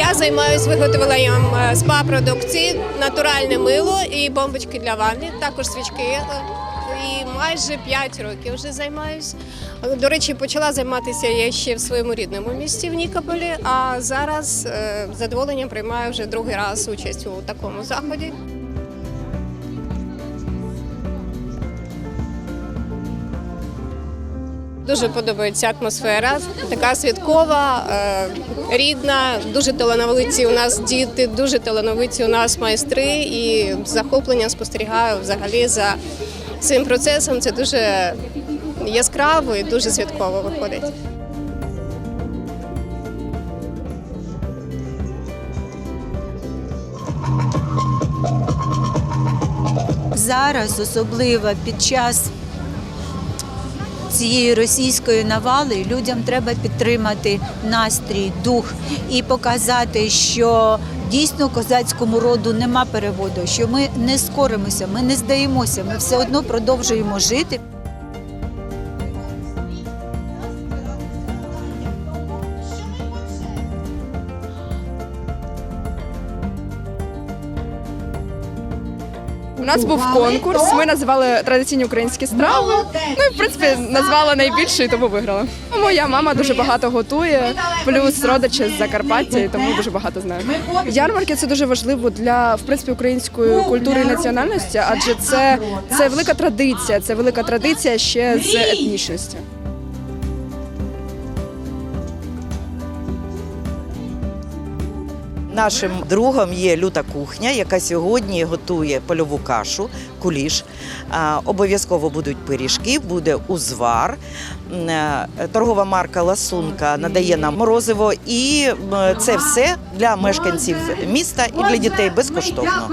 Я займаюся виготовленням е, спа-продукції, натуральне мило і бомбочки для ванни, також свічки. е, І майже 5 років вже займаюся. До речі, почала займатися я ще в своєму рідному місті в Нікополі, а зараз е, з задоволенням приймаю вже другий раз участь у такому заході. Дуже подобається атмосфера, така святкова, е, рідна. Дуже талановиті у нас діти, дуже талановиті у нас майстри. І з захопленням спостерігаю взагалі за цим процесом. Це дуже яскраво і дуже святково виходить. Зараз, особливо під час цієї російської навали, людям треба підтримати настрій, дух і показати, що дійсно козацькому роду нема переводу, що ми не скоримося, ми не здаємося, ми все одно продовжуємо жити. У нас був конкурс. Ми називали традиційні українські страви. Ну і в принципі назвала найбільше і тому виграла. Моя мама дуже багато готує, плюс родичі з Закарпаття, і тому дуже багато знаю. Ярмарки це дуже важливо для в принципі української культури і національності, адже це, це велика традиція. Це велика традиція ще з етнічності. Нашим другом є люта кухня, яка сьогодні готує польову кашу, куліш. Обов'язково будуть пиріжки, буде узвар. Е, Торгова марка Ласунка надає нам морозиво, і це все для мешканців міста і для дітей безкоштовно.